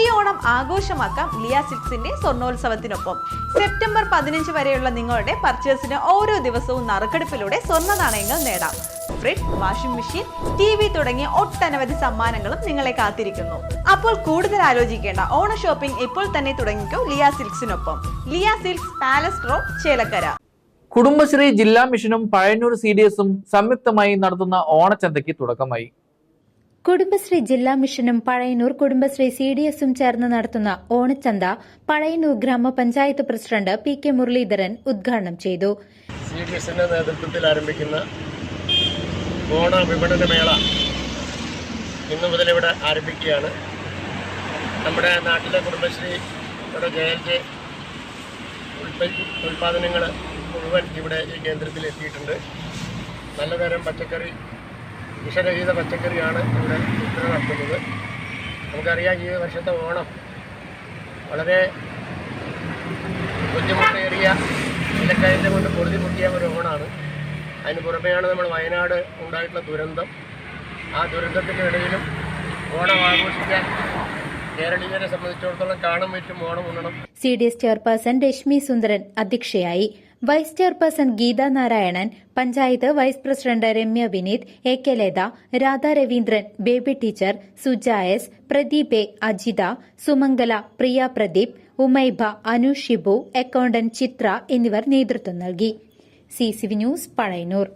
ഈ ഓണം ആഘോഷമാക്കാം ലിയ സിക്സിന്റെ സ്വർണോത്സവത്തിനൊപ്പം. സെപ്റ്റംബർ പതിനഞ്ച് വരെയുള്ള നിങ്ങളുടെ പർച്ചേസിന് ഓരോ ദിവസവും നറുക്കെടുപ്പിലൂടെ സ്വർണ നാണയങ്ങൾ നേടാം. Fridge washing machine T V തുടങ്ങിയ ഒട്ടനവധി സമ്മാനങ്ങളും നിങ്ങളെ കാത്തിരിക്കുന്നു. അപ്പോൾ കൂടുതൽ ആലോചിക്കേണ്ട ഓണ ഷോപ്പിംഗ് ഇപ്പോൾ തന്നെ തുടങ്ങിക്കോ Liya സിൽക്സിനൊപ്പം. Liya silks palace road Chelakkara. Kudumbashree ജില്ലാ മിഷനും പഴയന്നൂർ സി ഡി എസും സംയുക്തമായി നടത്തുന്ന ഓണച്ചന്തയ്ക്ക് തുടക്കമായി. കുടുംബശ്രീ ജില്ലാ മിഷനും പഴയന്നൂർ കുടുംബശ്രീ സി ഡി എസും ചേർന്ന് നടത്തുന്ന ഓണച്ചന്ത പഴയന്നൂർ ഗ്രാമപഞ്ചായത്ത് പ്രസിഡന്റ് പി കെ മുരളീധരൻ ഉദ്ഘാടനം ചെയ്തു. സി ഡി എസിന്റെ നേതൃത്വത്തിൽ ആരംഭിക്കുന്ന ഓണ വിപണന മേള ഇന്നു മുതൽ ഇവിടെ ആരംഭിക്കുകയാണ്. നമ്മുടെ നാട്ടിലെ കുടുംബശ്രീയുടെ ജെ എൽ ജെ ഉൽപ്പാദനങ്ങൾ മുഴുവൻ ഇവിടെ ഈ കേന്ദ്രത്തിൽ എത്തിയിട്ടുണ്ട്. നല്ലതരം പച്ചക്കറി വിഷരഹിത പച്ചക്കറിയാണ് ഇവിടെ വിൽപ്പന നടത്തുന്നത്. നമുക്കറിയാം ഈ വർഷത്തെ ഓണം വളരെ ബുദ്ധിമുട്ടേറിയ വിലക്കയറ്റം കൊണ്ട് പൊറുതിമുട്ടിയ ഒരു ഓണാണ്. അതിന് പുറമെയാണ് നമ്മൾ വയനാട് ഉണ്ടായിട്ടുള്ള ദുരന്തം. ആ ദുരന്തത്തിന്റെ ഇടയിലും ഓണം ആഘോഷിക്കാൻ കേരളീയരെ സംബന്ധിച്ചിടത്തോളം കാണും വിറ്റും ഓണം ഉണ്ണണം. C D S chairperson Reshmi Sundaran അധ്യക്ഷയായി. Vice chairperson Geetha Narayanan panchayat vice president Ramya Vineeth A K Latha Radha Raveendran Baby teacher Suja S Pradeep A Ajitha Sumangala Priya Pradeep Umaiba Anu Shibu accountant Chithra എന്നിവർ നേതൃത്വം നൽകി. C news Pazhayannur.